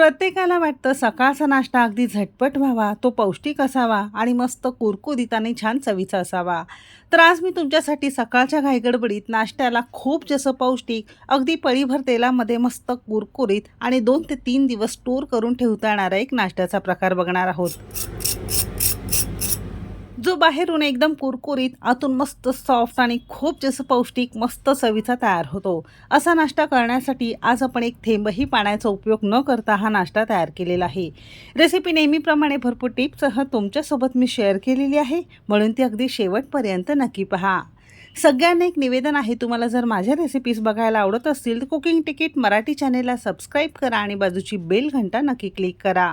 प्रत्येकाला वाटतं सकाळचा नाश्ता अगदी झटपट व्हावा तो पौष्टिक असावा आणि मस्त कुरकुरीत आणि छान चवीचा असावा. तर आज मी तुमच्यासाठी सकाळच्या घाईगडबडीत नाश्त्याला खूप जसं पौष्टिक अगदी पळीभर तेलामध्ये मस्त कुरकुरीत आणि दोन ते तीन दिवस स्टोर करून ठेवता येणारा एक नाश्त्याचा प्रकार बघणार आहोत. जो बाहेरून एकदम कुरकुरीत आतून मस्त सॉफ्ट आणि खूप जास्त पौष्टिक मस्त चवीचा तयार होतो. असा नाश्ता करण्यासाठी आज आपण एक थेंबही पाण्याचा उपयोग न करता हा नाश्ता तयार केलेला आहे. रेसिपी नेहमीप्रमाणे भरपूर टिप्ससह तुमच्यासोबत मी शेअर केलेली आहे. म्हणून ती अगदी शेवटपर्यंत नक्की पहा. सगळ्यांना एक निवेदन आहे तुम्हाला जर माझ्या रेसिपीज बघायला आवडत असतील तर कुकिंग तिकीट मराठी चॅनेलला सबस्क्राईब करा आणि बाजूची बेल घंटा नक्की क्लिक करा.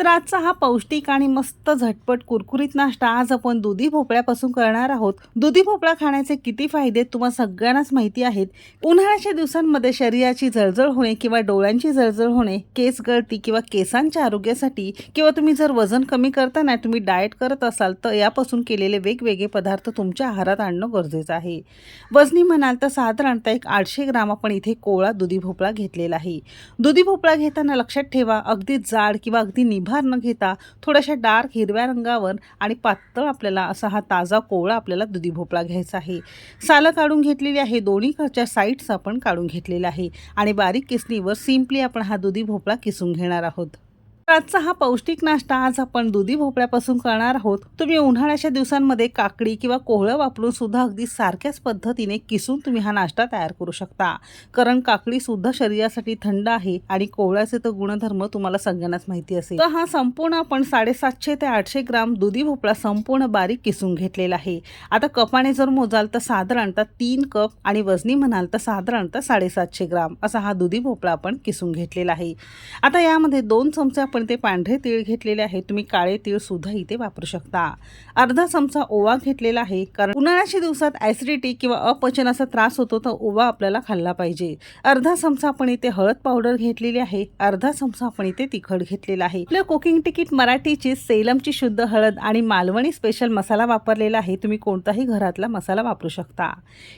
तर आजचा हा पौष्टिक आणि मस्त झटपट कुरकुरीत नाश्ता आज आपण दुधी भोपळ्यापासून करणार आहोत. दुधी भोपळा खाण्याचे किती फायदे तुम्हाला सगळ्यांनाच माहिती आहेत. उन्हाळ्याच्या दिवसांमध्ये शरीराची जळजळ होणे किंवा डोळ्यांची जळजळ होणे केस गळती किंवा केसांच्या आरोग्यासाठी किंवा तुम्ही जर वजन कमी करताना तुम्ही डाएट करत असाल तर यापासून केलेले वेगवेगळे पदार्थ तुमच्या आहारात आणणं गरजेचं आहे. वजनी म्हणाल तर साधारणतः एक आठशे ग्राम आपण इथे कोळा दुधी भोपळा घेतलेला आहे. दुधी भोपळा घेताना लक्षात ठेवा अगदी जाड किंवा अगदी उभार न घेता थोड्याशा डार्क हिरव्या रंगावर आणि पातळ आपल्याला असा हा ताजा कोवळा आपल्याला दुधी भोपळा घ्यायचा आहे. सालं काढून घेतलेली आहे. दोन्हीकडच्या साईड्स आपण काढून घेतलेल्या आहे. आणि बारीक किसणीवर सिम्पली आपण हा दुधी भोपळा किसून घेणार आहोत. आजचा हा पौष्टिक नाश्ता आज आपण दुधी भोपळ्यापासून करणार आहोत. तुम्ही उन्हाळ्याच्या दिवसांमध्ये काकडी किंवा कोहळं वापरून सुद्धा अगदी सारख्याच पद्धतीने किसून तुम्ही हा नाश्ता तयार करू शकता. कारण काकडी सुद्धा शरीरासाठी थंड आहे आणि कोहळ्याचे तर गुणधर्म तुम्हाला सगळ्यांनाच माहिती असेल. तर हा संपूर्ण आपण साडेसातशे ते आठशे ग्राम दुधी भोपळा संपूर्ण बारीक किसून घेतलेला आहे. आता कपाने जर मोजाल तर साधारणतः तीन कप आणि वजनी म्हणाल तर साधारणतः साडेसातशे ग्राम असा हा दुधी भोपळा आपण किसून घेतलेला आहे. आता यामध्ये दोन चमचे आपण ते पांढरे तीळ घेतलेले आहे तुम्ही काळे तीळ सुद्धा इथे वापरू शकता. अर्धा चमचा ओवा घेतलेला आहे कारण उन्हाळ्याच्या दिवसात ॲसिडिटी किंवा अपचनाचा त्रास होतो तर ओवा आपल्याला खाल्ला पाहिजे. अर्धा चमचा आपण इथे हळद पावडर घेतलेली आहे अर्धा चमचा आपण इथे तिखट घेतलेला आहे. आपल्या कुकिंग तिकीट मराठीची सेलमची शुद्ध हळद आणि मालवणी स्पेशल मसाला वापरलेला आहे तुम्ही कोणताही घरातला मसाला वापरू शकता.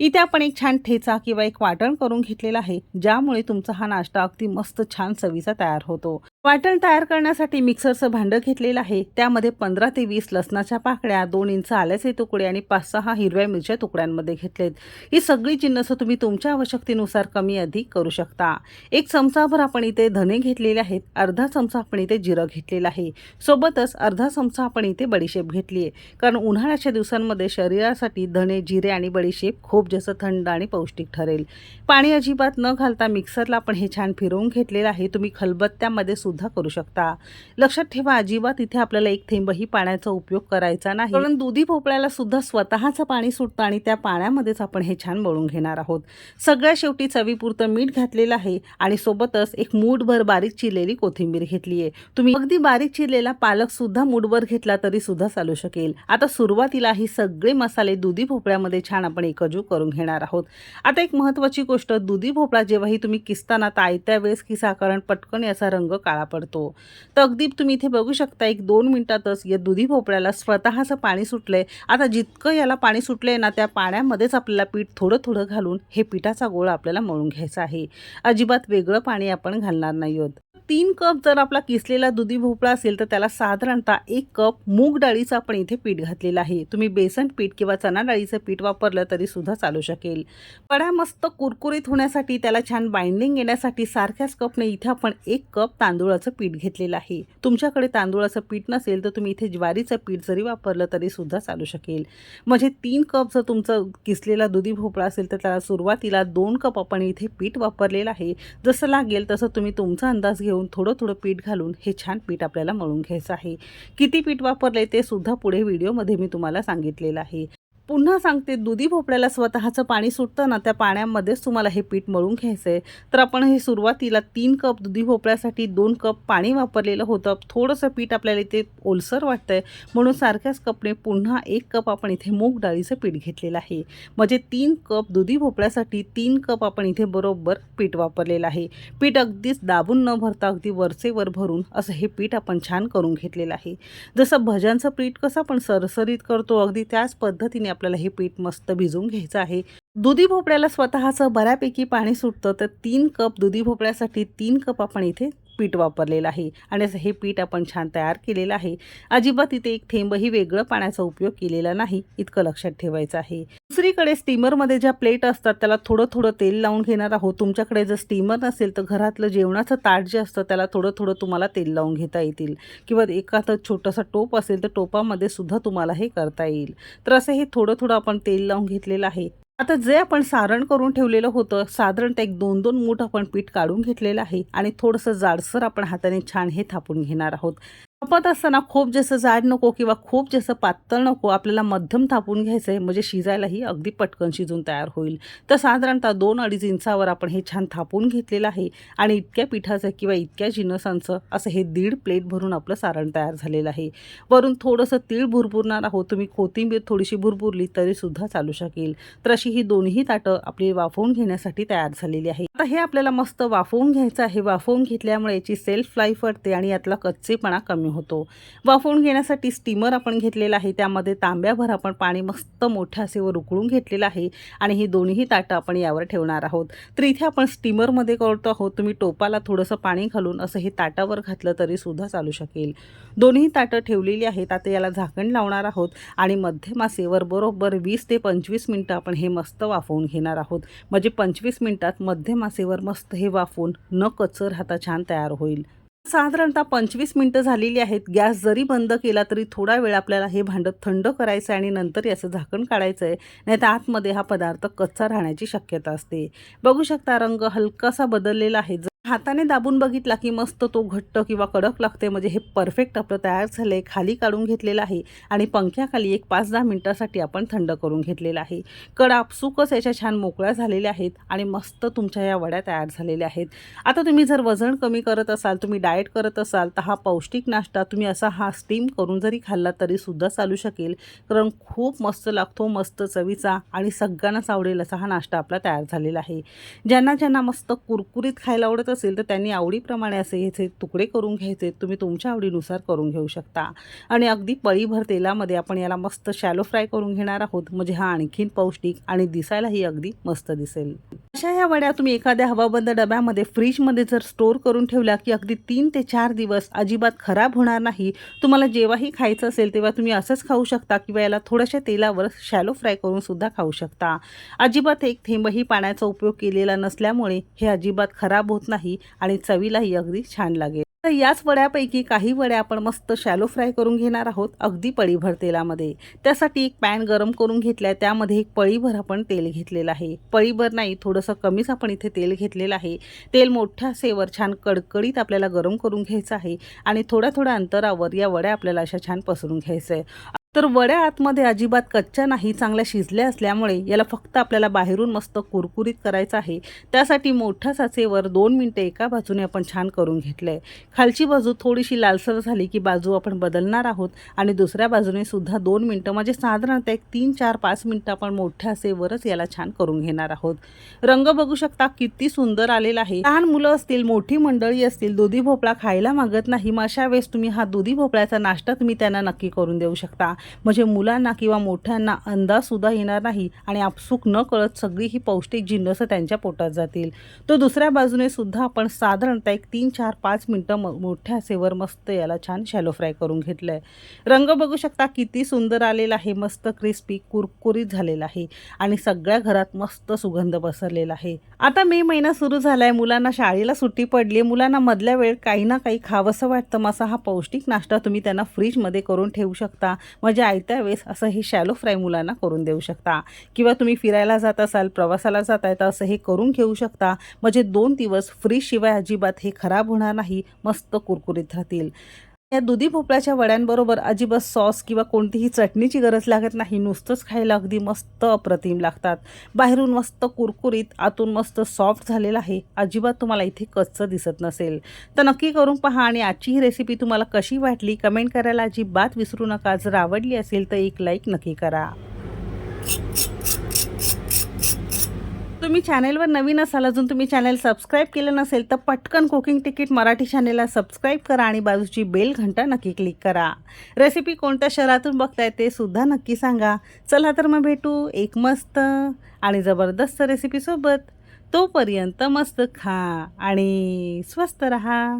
इथे आपण एक छान ठेचा किंवा एक वाटण करून घेतलेला आहे ज्यामुळे तुमचा हा नाश्ता अगदी मस्त छान चवीचा तयार होतो. वाटण तयार करण्यासाठी मिक्सरचं भांडं घेतलेलं आहे. त्यामध्ये पंधरा ते वीस लसणाच्या पाकळ्या दोन इंच आल्याचे तुकडे आणि पाच सहा हिरव्या मिरच्या तुकड्यांमध्ये घेतलेत. ही सगळी जिन्नसं तुम्ही तुमच्या आवश्यकतेनुसार कमी अधिक करू शकता. एक चमचाभर आपण इथे धने घेतलेले आहेत. अर्धा चमचा आपण इथे जिरं घेतलेलं आहे. सोबतच अर्धा चमचा आपण इथे बडीशेप घेतली आहे कारण उन्हाळ्याच्या दिवसांमध्ये शरीरासाठी धने जिरे आणि बडीशेप खूप जास्त थंड आणि पौष्टिक ठरेल. पाणी अजिबात न घालता मिक्सरला आपण हे छान फिरवून घेतलेलं आहे. तुम्ही खलबत्त्यामध्ये सुद्धा करू शकता. लक्षात ठेवा अजिबात इथे आपल्याला एक थेंबही पाण्याचा उपयोग करायचा नाही. कारण दुधी भोपळ्याला सुद्धा स्वतःचं पाणी सुटतं आणि त्या पाण्यामध्येच आपण हे छान मळून घेणार आहोत. सगळ्या शेवटी चवीपुरतं मीठ घातलेलं आहे आणि सोबतच एक मूठभर बारीक चिरलेली कोथिंबीर घेतली आहे. तुम्ही अगदी बारीक चिरलेला पालक सुद्धा मूठभर घेतला तरी सुद्धा चालू शकेल. आता सुरुवातीला ही सगळे मसाले दुधी भोपळ्यामध्ये छान आपण एकजू करून घेणार आहोत. आता एक महत्त्वाची गोष्ट दुधी भोपळा जेव्हाही तुम्ही किसताना तर आयत्या वेळेस किसा कारण पटकन याचा रंग काळा पडतो. तर अगदी तुम्ही इथे बघू शकता एक दोन मिनिटातच या दुधी भोपळ्याला स्वतःचं पाणी सुटलंय. आता जितकं याला पाणी सुटलंय ना त्या पाण्यामध्येच आपल्याला पीठ थोडं थोडं घालून हे पिठाचा गोळा आपल्याला मळून घ्यायचा आहे. अजिबात वेगळं पाणी आपण घालणार नाही आहोत. तीन कप जर आपला किसलेला दुधी भोपळा असेल तर त्याला साधारणतः एक कप मूग डाळीचं आपण इथे पीठ घातलेलं आहे. तुम्ही बेसन पीठ किंवा चणा डाळीचं पीठ वापरलं तरी सुद्धा चालू शकेल. पड्या मस्त कुरकुरीत होण्यासाठी त्याला छान बाइंडिंग येण्यासाठी सारख्याच कपने इथे आपण एक कप तांदूळाचं पीठ घेतलेलं आहे. तुमच्याकडे तांदूळाचं पीठ नसेल तर तुम्ही इथे ज्वारीचं पीठ जरी वापरलं तरी सुद्धा चालू शकेल. म्हणजे तीन कप जर तुमचं किसलेला दुधी भोपळा असेल तर त्याला सुरुवातीला दोन कप आपण इथे पीठ वापरलेलं आहे. जसं लागेल तसं तुम्ही तुमचा अंदाज घेऊन थोडं थोडं पीठ घालून हे छान पीठ आपल्याला मळून घ्यायचं आहे. किती पीठ वापरले ते सुद्धा पुढे व्हिडिओमध्ये मी तुम्हाला सांगितलेलं आहे. पुन्हा सांगते दुधी भोपळ्याला स्वतःचं पाणी सुटतं ना त्या पाण्यामध्येच तुम्हाला हे पीठ मळून घ्यायचं आहे तर आपण हे सुरुवातीला तीन कप दुधी भोपळ्यासाठी दोन कप पाणी वापरलेलं होतं. थोडंसं पीठ आपल्याला इथे ओलसर वाटतंय. म्हणून सारख्याच कपने पुन्हा एक कप आपण इथे मूग डाळीचं पीठ घेतलेलं आहे. म्हणजे तीन कप दुधी भोपळ्यासाठी तीन कप आपण इथे बरोबर पीठ वापरलेलं आहे. पीठ अगदीच दाबून न भरता अगदी वरचेवर भरून असं हे पीठ आपण छान करून घेतलेलं आहे. जसं भज्यांचं पीठ कसं आपण सरसरीत करतो अगदी त्याच पद्धतीने आपल्याला हे पीठ मस्त भिजवून घ्यायचं आहे. दुधी भोपळ्याला स्वतःचं बऱ्यापैकी पाणी सुटतं तर तीन कप दुधी भोपळ्यासाठी तीन कप आपण इथे पीठ वापरलेलं आहे. आणि असं हे पीठ आपण छान तयार केलेलं आहे. अजिबात इथे एक थेंबही वेगळं पाण्याचा उपयोग केलेला नाही इतकं लक्षात ठेवायचं आहे. दुसरीकडे स्टीमरमध्ये ज्या प्लेट असतात त्याला थोडं थोडं तेल लावून घेणार आहोत. तुमच्याकडे जर स्टीमर नसेल तर घरातलं जेवणाचं ताट जे असतं त्याला थोडं थोडं तुम्हाला तेल लावून घेता येतील. किंवा एखादं छोटंसं टोप असेल तर टोपामध्ये सुद्धा तुम्हाला हे करता येईल. तर असं हे थोडं थोडं आपण तेल लावून घेतलेलं आहे. आता जे आपण सारण करून ठेवलेलं होतं साधारणतः एक दोन दोन मूठ आपण पीठ काढून घेतलेलं आहे आणि थोडंसं जाडसर आपण हाताने छान हे थापून घेणार आहोत. तापत असताना खूप जास्त जाड नको किंवा खूप जसं पातळ नको आपल्याला मध्यम थापून घ्यायचं आहे म्हणजे शिजायलाही अगदी पटकन शिजून तयार होईल. तर साधारणतः दोन अडीच इंचावर आपण हे छान थापून घेतलेलं आहे. आणि इतक्या पिठाचं किंवा इतक्या जिनसांचं असं हे दीड प्लेट भरून आपलं सारण तयार झालेलं आहे. वरून थोडंसं तीळ भुरभुरणार आहोत. तुम्ही कोथिंबीर थोडीशी भुरभुरली तरीसुद्धा चालू शकेल. तर अशी ही दोन्ही ताटं आपली वाफवून घेण्यासाठी तयार झालेली आहे. आता हे आपल्याला मस्त वाफवून घ्यायचं आहे. वाफवून घेतल्यामुळे याची सेल्फ लाईफ वाढते आणि यातला कच्चेपणा कमी होतो. वाफवून घेण्यासाठी स्टीमर आपण घेतलेला आहे. त्यामध्ये तांब्याभर आपण पाणी मस्त मोठ्या असेवर उकळून घेतलेलं आहे आणि ही दोन्ही ताटं आपण यावर ठेवणार आहोत. तर इथे आपण स्टीमरमध्ये करतो आहोत. तुम्ही टोपाला थोडंसं पाणी घालून असं हे ताटावर घातलं तरी सुद्धा चालू शकेल. दोन्ही ताटं ठेवलेली आहेत. आता याला झाकण लावणार आहोत आणि मध्यम आसेवर बरोबर वीस ते पंचवीस मिनटं आपण हे मस्त वाफवून घेणार आहोत. म्हणजे पंचवीस मिनटात मध्यम आसेवर मस्त हे वाफवून न कचर हाता छान तयार होईल. साधारणतः पंचवीस मिनटं झालेली आहेत. गॅस जरी बंद केला तरी थोडा वेळ आपल्याला हे भांडं थंड करायचं आहे आणि नंतर याचं झाकण काढायचं आहे नाही तर आतमध्ये हा पदार्थ कच्चा राहण्याची शक्यता असते. बघू शकता रंग हलकासा बदललेला आहे. हाताने दाबून बघितला की मस्त तो घट्ट किंवा कडक लागते म्हणजे हे परफेक्ट आपलं तयार झालं आहे खाली काढून घेतलेलं आहे. आणि पंख्याखाली एक पाच दहा मिनटासाठी आपण थंड करून घेतलेलं आहे. कड आपसुकच याच्या छान मोकळ्या झालेल्या आहेत आणि मस्त तुमच्या या वड्या तयार झालेल्या आहेत. आता तुम्ही जर वजन कमी करत असाल तुम्ही डाएट करत असाल तर हा पौष्टिक नाश्ता तुम्ही असा हा स्टीम करून जरी खाल्ला तरी सुद्धा चालू शकेल. कारण खूप मस्त लागतो मस्त चवीचा आणि सगळ्यांनाच आवडेल असा हा नाश्ता आपला तयार झालेला आहे. ज्यांना ज्यांना मस्त कुरकुरीत खायला आवडत असेल तर त्यांनी आवडीप्रमाणे असे ह्याचे तुकडे करून घ्यायचे. तुम्ही तुमच्या आवडीनुसार करून घेऊ शकता. आणि अगदी पळीभर तेलामध्ये आपण याला मस्त शॅलो फ्राय करून घेणार आहोत. म्हणजे हा आणखीन पौष्टिक आणि दिसायलाही अगदी मस्त दिसेल. अशा ह्या वड्या तुम्ही एखाद्या हवाबंद डब्यामध्ये फ्रीजमध्ये जर स्टोअर करून ठेवल्या की अगदी तीन ते चार दिवस अजिबात खराब होणार नाही तुम्हाला जेव्हाही खायचं असेल तेव्हा तुम्ही असंच खाऊ शकता किंवा याला थोड्याशा तेलावर शॅलो फ्राय करून सुद्धा खाऊ शकता. अजिबात एक थेंबही पाण्याचा उपयोग केलेला नसल्यामुळे हे अजिबात खराब होत नाही. आणि चवीलाही अगदी छान लागेल. तर याच वड्यापैकी काही वड्या आपण मस्त शॅलो फ्राय करून घेणार आहोत अगदी पळीभर तेलामध्ये. त्यासाठी एक पॅन गरम करून घेतलाय त्यामध्ये एक पळीभर आपण तेल घेतलेलं आहे. पळीभर नाही थोडंसं कमीच आपण इथे तेल घेतलेलं आहे. तेल मोठ्या सेवर छान कडकडीत आपल्याला गरम करून घ्यायचं आहे आणि थोड्या थोड्या अंतरावर या वड्या आपल्याला अशा छान पसरून घ्यायचं आहे तर वड्या आतमध्ये अजिबात कच्च्या नाही चांगल्या शिजल्या असल्यामुळे याला फक्त आपल्याला बाहेरून मस्त कुरकुरीत करायचं आहे. त्यासाठी मोठ्या साचेवर दोन मिनटं एका बाजूने आपण छान करून घेतलं आहे खालची बाजू थोडीशी लालसर झाली की बाजू आपण बदलणार आहोत आणि दुसऱ्या बाजूने सुद्धा दोन मिनटं म्हणजे साधारणतः एक तीन चार पाच मिनटं आपण मोठ्या असेवरच याला छान करून घेणार आहोत. रंग बघू शकता किती सुंदर आलेला आहे. लहान मुलं असतील मोठी मंडळी असतील दुधी भोपळा खायला मागत नाही मग अशा वेळेस तुम्ही हा दुधी भोपळ्याचा नाश्ता तुम्ही त्यांना नक्की करून देऊ शकता. म्हणजे मुलांना किंवा मोठ्यांना अंदाजसुद्धा येणार नाही आणि आपसूक न कळत सगळी ही पौष्टिक जिन्नसं त्यांच्या पोटात जातील. तर दुसऱ्या बाजूने सुद्धा आपण साधारणतः एक तीन चार पाच मिनटं म मोठ्या सेवर मस्त याला छान शॅलो फ्राय करून घेतलं आहे रंग बघू शकता किती सुंदर आलेला आहे मस्त क्रिस्पी कुरकुरीत झालेला आहे आणि सगळ्या घरात मस्त सुगंध पसरलेला आहे. आता मे महिना सुरू झाला आहे मुलांना शाळेला सुट्टी पडली आहे मुलांना मधल्या वेळ काही ना काही खावंसं वाटतं. मग असा हा पौष्टिक नाश्ता तुम्ही त्यांना फ्रीजमध्ये करून ठेवू शकता. म्हणजे म्हणजे आयत्या वेळेस असं हे शॅलो फ्राय मुलांना करून देऊ शकता. किंवा तुम्ही फिरायला जात असाल प्रवासाला जात आहे तर असं हे करून घेऊ शकता. म्हणजे दोन दिवस फ्रीशिवाय अजिबात हे खराब होणार नाही मस्त कुरकुरीत राहतील. या दुधी भोपळ्याच्या वड्यांबरोबर अजिबात सॉस किंवा कोणतीही चटणीची गरज लागत नाही. नुसतंच खायला अगदी मस्त अप्रतिम लागतात. बाहेरून मस्त कुरकुरीत आतून मस्त सॉफ्ट झालेलं आहे. अजिबात तुम्हाला इथे कच्चं दिसत नसेल. तर नक्की करून पहा आणि आजची ही रेसिपी तुम्हाला कशी वाटली? कमेंट करायला अजिबात विसरू नका. जर आवडली असेल तर एक लाईक नक्की करा. तुम्ही चॅनेलवर नवीन असाल अजून तुम्ही चॅनेल सबस्क्राईब केलं नसेल तर पटकन कुकिंग तिकीट मराठी चॅनेलला सबस्क्राईब करा आणि बाजूची बेल घंटा नक्की क्लिक करा. रेसिपी कोणत्या शहरातून बघताय ते सुद्धा नक्की सांगा. चला तर मग भेटू एक मस्त आणि जबरदस्त रेसिपीसोबत तोपर्यंत मस्त खा आणि स्वस्त रहा.